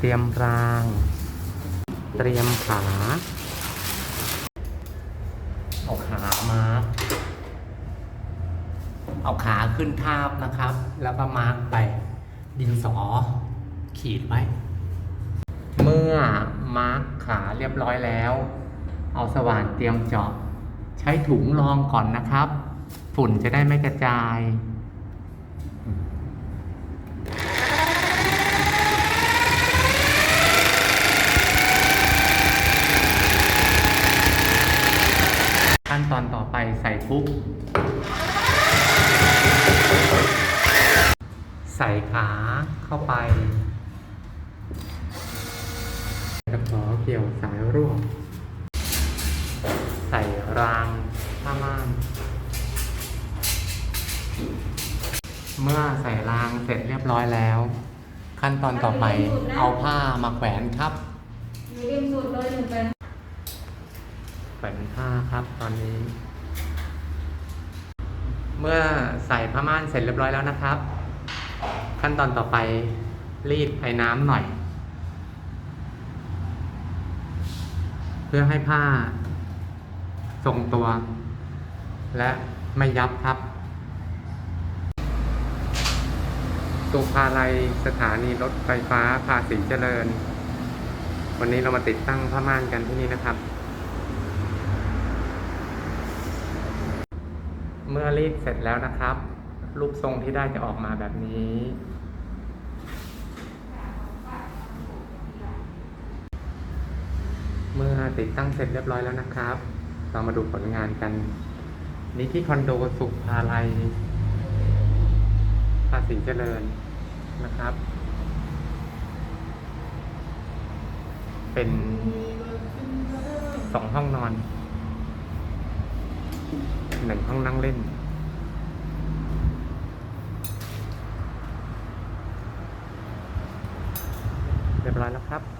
เตรียมราง เตรียมขาเอาขามาเอาขาขึ้นทาบนะครับ แล้วก็มาร์กไปดินสอ ขีดไว้ เมื่อมาร์กขาเรียบร้อยแล้ว เอาสว่านเตรียมเจาะ ใช้ถุงรองก่อนนะครับ ฝุ่นจะได้ไม่กระจาย ขั้นตอนต่อไปใส่ปุ๊บใส่ขาเข้าไปกระขอเกี่ยวสายร่วม ใส่รางผ้าม่านเมื่อใส่รางเสร็จเรียบร้อยแล้ว ขั้นตอนต่อไปเอาผ้ามาแขวนครับอยู่ริมสุดเลยหนึ่งเป็น แขวนผ้าครับตอนนี้ เมื่อใส่ผ้าม่านเสร็จเรียบร้อยแล้วนะครับ ขั้นตอนต่อไปรีดไอ้น้ำหน่อย เพื่อให้ผ้าทรงตัว และไม่ยับครับสุภาลัยสถานีรถไฟฟ้าภาษีเจริญ วันนี้เรามาติดตั้งผ้าม่านกันที่นี่นะครับ เมื่ อรีดเสร็จแล้วนะครับ รูปทรงที่ได้จะออกมาแบบนี้ เมื่อติดตั้งเสร็จเรียบร้อยแล้วนะครับ เรามาดูผลงานกัน นี่ที่คอนโดสุขภาลัยภาษีเจริญนะครับ เป็นสองห้องนอนหนึ่งห้องนั่งเล่น เรียบร้อยแล้วครับ